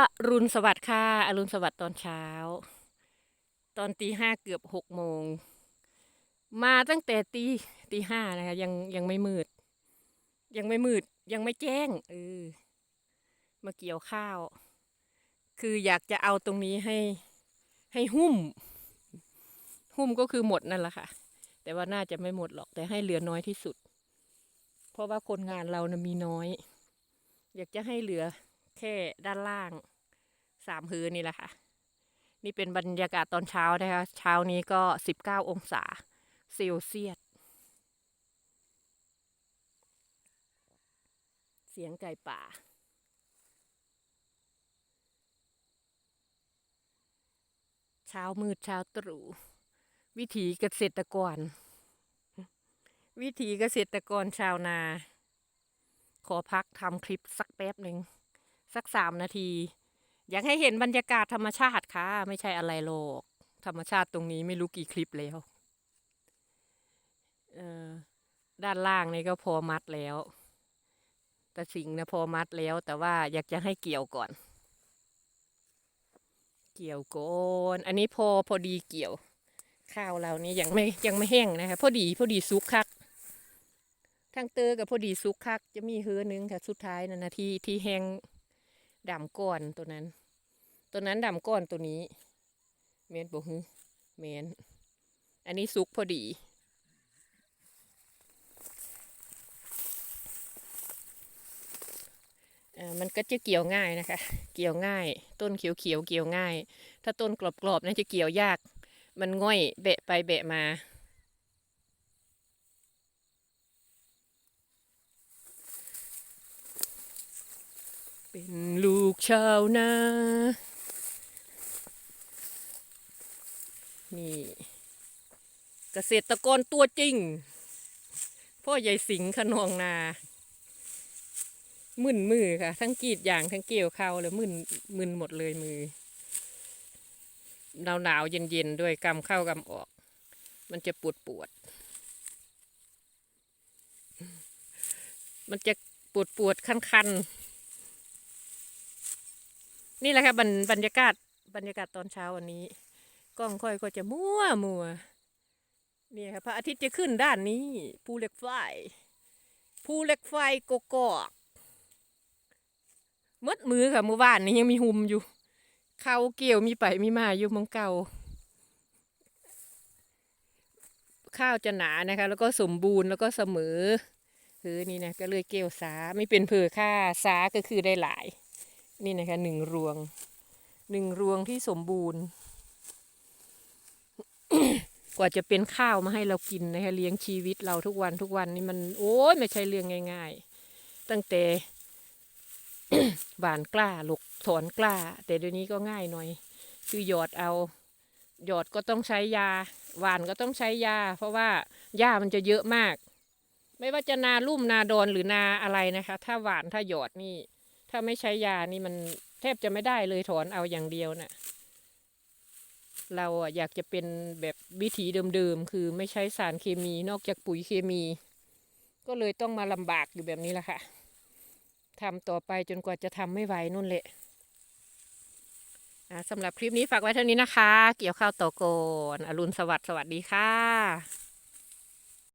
อรุณสวัสดิ์ค่ะ อรุณสวัสดิ์ตอนเช้า ตอนตีห้าเกือบหกโมง มาตั้งแต่ตีตีห้านะคะยังยังไม่มืด ยังไม่มืด ยังไม่แจ้งเออมาเกี่ยวข้าว คืออยากจะเอาตรงนี้ให้ให้หุ้ม หุ้มก็คือหมดนั่นแหละค่ะ แต่ว่าน่าจะไม่หมดหรอก แต่ให้เหลือน้อยที่สุด เพราะว่าคนงานเรานะมีน้อย อยากจะให้เหลือ แค่ด้านล่างสามพื้นนี่แหละค่ะ นี่เป็นบรรยากาศตอนเช้านะคะ เช้านี้ก็สิบเก้าองศาเซลเซียส เสียงไก่ป่าเช้ามืดเช้าตรู่วิถีเกษตรกร วิถีเกษตรกรชาวนา ขอพักทำคลิปสักแป๊บหนึ่ง สักสามนาที อยากให้เห็นบรรยากาศธรรมชาติค่ะ ไม่ใช่อะไรโลก ธรรมชาติตรงนี้ไม่รู้กี่คลิปแล้วด้านล่างนี่ก็พอมัดแล้ว แต่สิงนะพอมัดแล้ว แต่ว่าอยากจะให้เกี่ยวก่อน เกี่ยวก่อนอันนี้พอพอดีเกี่ยว ข้าวเรานี่ยังไม่ยังไม่แห้งนะคะ พอดีพอดีซุกคักทั้งเตอกับพอดีซุกคัก จะมีเฮือนึงค่ะ สุดท้ายนะนะที่ที่แห้ง ดำก้อนตัวนั้น ตัวนั้นดำก้อนตัวนี้เมนบอกฮึเมนอันนี้ซุกพอดีมันก็จะเกี่ยวง่ายนะคะ เกี่ยวง่าย ต้นเขียวๆเกี่ยวง่าย ถ้าต้นกรอบๆน่าจะเกี่ยวยาก มันง่อยเบะไปเบะมา เป็นลูกชาวนา นี่ เกษตรกรตัวจริง พ่อใหญ่สิงห์ขนองนา มึนมือค่ะ ทั้งกรีดยางทั้งเกี่ยวข้าวเลยมึนมึนหมดเลยมือหนาวหนาวเย็นเย็นด้วยกำเข้ากำออก มันจะปวดปวด มันจะปวดปวดคันคัน นี่แหละค่ะบรรบรรยากาศบรรยากาศตอนเช้าวันนี้ กล้องค่อยก็จะมัวมัวนี่ค่ะพระอาทิตย์จะขึ้นด้านนี้ภูเหล็กไฟภูเหล็กไฟกกอกมดมือค่ะเมื่อวานนี้ยังมีหุมอยู่ เขาเกี่ยวมีไปมีมาอยู่มองเก่า ข้าวจะหนานะคะ แล้วก็สมบูรณ์แล้วก็เสมอคือนี่นะก็เลยเกี่ยวสาไม่เป็นเผือค่าสาก็คือได้หลาย นี่นะคะหนึ่งรวงหนึ่งรวงที่สมบูรณ์ กว่าจะเป็นข้าวมาให้เรากินนะคะเลี้ยงชีวิตเราทุกวันทุกวันนี่มันโอ้ยไม่ใช่เรื่องง่าย ๆ ตั้งแต่หวานกล้าหลกถอนกล้า แต่เดี๋ยวนี้ก็ง่ายหน่อย คือหยอดเอาหยอดก็ต้องใช้ยาหวานก็ต้องใช้ยา เพราะว่าหญ้ามันจะเยอะมาก ไม่ว่าจะนาลุ่มนาดอนหรือนาอะไรนะคะ ถ้าหวานถ้าหยอดนี่ ถ้าไม่ใช้ยานี่มันแทบจะไม่ได้เลยถอนเอาอย่างเดียวน่ะ เราอะอยากจะเป็นแบบวิถีเดิมๆ คือไม่ใช้สารเคมีนอกจากปุ๋ยเคมี ก็เลยต้องมาลำบากอยู่แบบนี้แหละค่ะทำต่อไปจนกว่าจะทำไม่ไหวนู่นแหละสำหรับคลิปนี้ฝากไว้เท่านี้นะคะ เกี่ยวข้าวต่อก่อนอรุณสวัสดิ์สวัสดีค่ะ